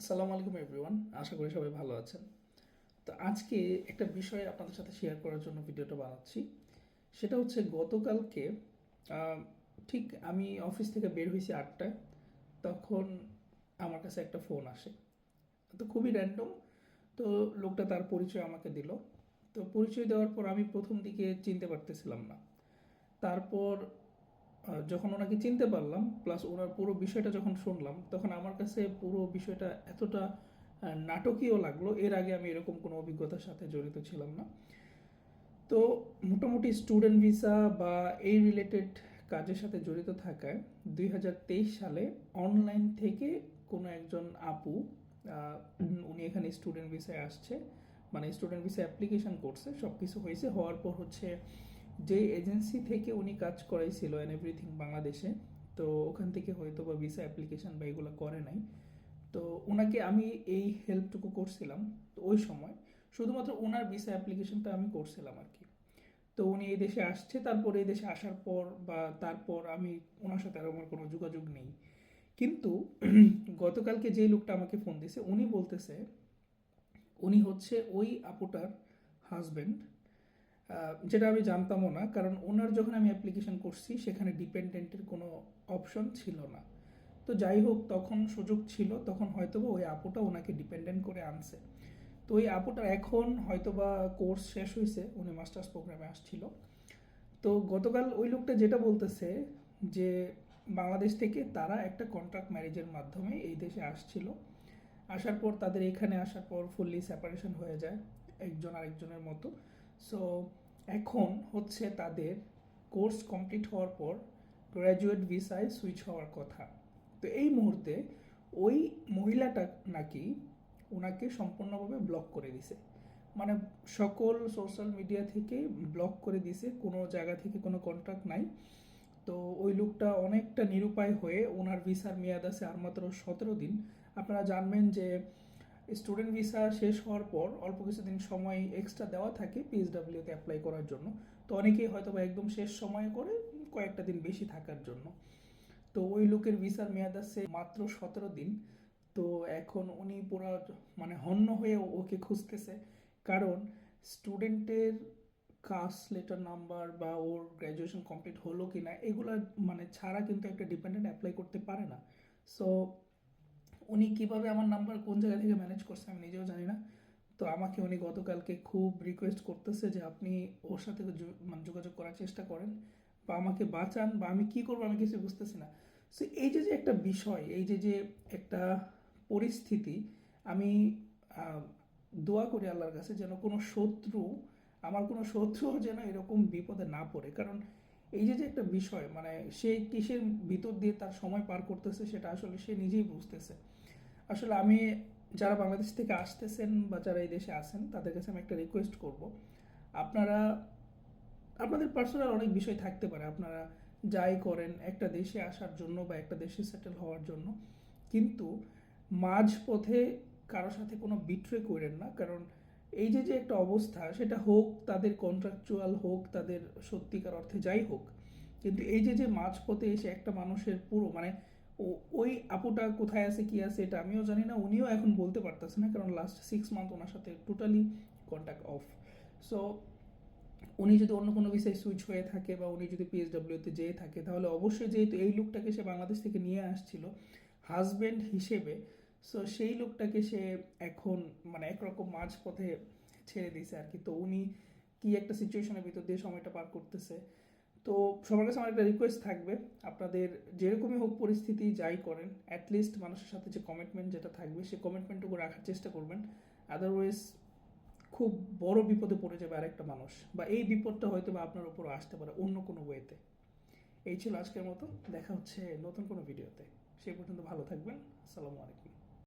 আসসালামু আলাইকুম এভরিওয়ান আশা করি সবাই ভালো আছেন। তো আজকে একটা বিষয় আপনাদের সাথে শেয়ার করার জন্য ভিডিওটা বানাচ্ছি। সেটা হচ্ছে গতকালকে ঠিক আমি অফিস থেকে বের হয়েছি আটটায়, তখন আমার কাছে একটা ফোন আসে। তো খুবই র্যান্ডম তো লোকটা তার পরিচয় আমাকে দিল। তো পরিচয় দেওয়ার পর আমি প্রথম দিকে চিনতে পারতেছিলাম না। তারপর যখন ওনাকে চিনতে পারলাম প্লাস ওনার পুরো বিষয়টা যখন শুনলাম, তখন আমার কাছে পুরো বিষয়টা এতটা নাটকীয় লাগল। এর আগে আমি এরকম কোনো অভিজ্ঞতার সাথে জড়িত ছিলাম না। তো মোটামুটি স্টুডেন্ট ভিসা বা এই রিলেটেড কাজের সাথে জড়িত থাকায় দুই হাজার তেইশ সালে অনলাইন থেকে কোনো একজন আপু উনি এখানে স্টুডেন্ট ভিসায় আসছে। মানে স্টুডেন্ট ভিসা অ্যাপ্লিকেশন করছে সব কিছু হয়েছে। হওয়ার পর হচ্ছে যে এজেন্সি থেকে উনি কাজ করাইছিল এন এভরিথিং বাংলাদেশে, তো ওখান থেকে হয়তো বা ভিসা অ্যাপ্লিকেশন বা এগুলো করে নাই। তো ওনাকে আমি এই হেল্পটুকু করছিলাম তো ওই সময়। শুধুমাত্র ওনার ভিসা অ্যাপ্লিকেশনটা আমি করছিলাম আর কি তো উনি এই দেশে আসছে, তারপর এই দেশে আসার পর বা তারপর আমি ওনার সাথে আর আমার কোনো যোগাযোগ নেই। কিন্তু গতকালকে যে লোকটা আমাকে ফোন দিয়েছে উনি বলতেছে, উনি হচ্ছে ওই আপুটার হাজবেন্ড যেটা আমি জানতামও না, কারণ ওনার যখন আমি অ্যাপ্লিকেশন করছি, সেখানে ডিপেন্ডেন্টের কোনো অপশন ছিল না। তো যাই হোক, তখন সুযোগ ছিল, তখন হয়তোবা ওই আপুটা ওনাকে ডিপেন্ডেন্ট করে আনছে। তো ওই আপুটার এখন হয়তোবা কোর্স শেষ হয়েছে উনি মাস্টার্স প্রোগ্রামে আসছিল। তো গতকাল ওই লোকটা যেটা বলতেছে যে, বাংলাদেশ থেকে তারা একটা কন্ট্রাক্ট ম্যারেজের মাধ্যমে এই দেশে আসছিল। আসার পর তাদের এখানে আসার পর ফুললি সেপারেশন হয়ে যায়, একজন আরেকজনের মতো। সো এখন হচ্ছে তাদের কোর্স কমপ্লিট হওয়ার পর গ্র্যাজুয়েট ভিসায় সুইচ হওয়ার কথা। তো এই মুহূর্তে ওই মহিলাটা নাকি ওনাকে সম্পূর্ণভাবে ব্লক করে দিছে। মানে সকল সোশ্যাল মিডিয়া থেকে ব্লক করে দিছে, কোনো জায়গা থেকে কোনো কন্ট্রাক্ট নাই। তো ওই লোকটা অনেকটা নিরুপায় হয়ে ওনার ভিসার মেয়াদ আছে আর মাত্র সতেরো দিন। আপনারা জানবেন যে স্টুডেন্ট ভিসা শেষ হওয়ার পর অল্প কিছুদিন সময় এক্সট্রা দেওয়া থাকে পিএসডাব্লিউতে অ্যাপ্লাই করার জন্য। তো অনেকেই হয়তো বা একদম শেষ সময়ে করে কয়েকটা দিন বেশি থাকার জন্য। তো ওই লোকের ভিসার মেয়াদ আছে মাত্র সতেরো দিন। তো এখন উনি পুরো মানে হন্য হয়ে ওকে খুঁজতেছে। কারণ স্টুডেন্টের কাস্ট লেটার নাম্বার বা ওর গ্র্যাজুয়েশন কমপ্লিট হলো কি না এগুলো মানে ছাড়া কিন্তু একটা ডিপেন্ডেন্ট অ্যাপ্লাই করতে পারে না। সো উনি কীভাবে আমার নাম্বার কোন জায়গা থেকে ম্যানেজ করছে আমি নিজেও জানি না। তো আমাকে উনি গতকালকে খুব রিকোয়েস্ট করতেছে যে আপনি ওর সাথে মানে যোগাযোগ করার চেষ্টা করেন বা আমাকে বাঁচান বা আমি কি করব আমি কিছু বুঝতেছি না। সো এই যে যে একটা বিষয়, এই যে যে একটা পরিস্থিতি, আমি দোয়া করি আল্লাহর কাছে যেন কোনো শত্রু, আমার কোনো শত্রু যেন এরকম বিপদে না পড়ে। কারণ এই যে যে একটা বিষয় মানে সে কিসের ভিতর দিয়ে তার সময় পার করতেছে সেটা আসলে সে নিজেই বুঝতেছে। আসলে আমি যারা বাংলাদেশ থেকে আসতেছেন বা যারা এই দেশে আসেন তাদের কাছে আমি একটা রিকোয়েস্ট করব। আপনারা, আপনাদের পার্সোনাল অনেক বিষয় থাকতে পারে। আপনারা যাই করেন, একটা দেশে আসার জন্য বা একটা দেশে সেটেল হওয়ার জন্য। কিন্তু মাঝ পথে কারোর সাথে কোনো বিট্রে করেন না। কারণ এই যে যে একটা অবস্থা, সেটা হোক তাদের কন্ট্রাকচুয়াল হোক, তাদের সত্যিকার অর্থে যাই হোক। কিন্তু এই যে যে মাঝপথে এসে একটা মানুষের পুরো মানে ওই আপুটা কোথায় আছে, কি আছে, এটা আমিও জানি না, উনিও এখন বলতে পারতেছে না, কারণ লাস্ট সিক্স মান্থ ওনার সাথে টোটালি কন্ট্যাক্ট অফ সো উনি যদি অন্য কোনো বিষয়ে সুইচ হয়ে থাকে বা উনি যদি পিএসডব্লিউতে যেয়ে থাকে, তাহলে অবশ্যই যেহেতু এই লোকটাকে সে বাংলাদেশ থেকে নিয়ে আসছিল হাজবেন্ড হিসেবে সো সেই লোকটাকে সে এখন মানে একরকম মাঝপথে ছেড়ে দিয়েছে আর কি। তো উনি কি একটা সিচুয়েশনের ভিতর দিয়ে সময়টা পার করতেছে তো সবার কাছে আমার একটা রিকোয়েস্ট থাকবে, আপনাদের যেরকমই হোক পরিস্থিতি যাই করেন অ্যাটলিস্ট মানুষের সাথে যে কমিটমেন্ট যেটা থাকবে সেই কমিটমেন্টটুকু রাখার চেষ্টা করবেন। আদারওয়াইজ খুব বড় বিপদে পড়ে যাবে আরেকটা মানুষ, বা এই বিপদটা হয়তো বা আপনার উপর আসতে পারে অন্য কোনো ওয়েতে এই ছিল আজকের মতো, দেখা হচ্ছে নতুন কোনো ভিডিওতে সেই পর্যন্ত ভালো থাকবেন। আসসালামু আলাইকুম।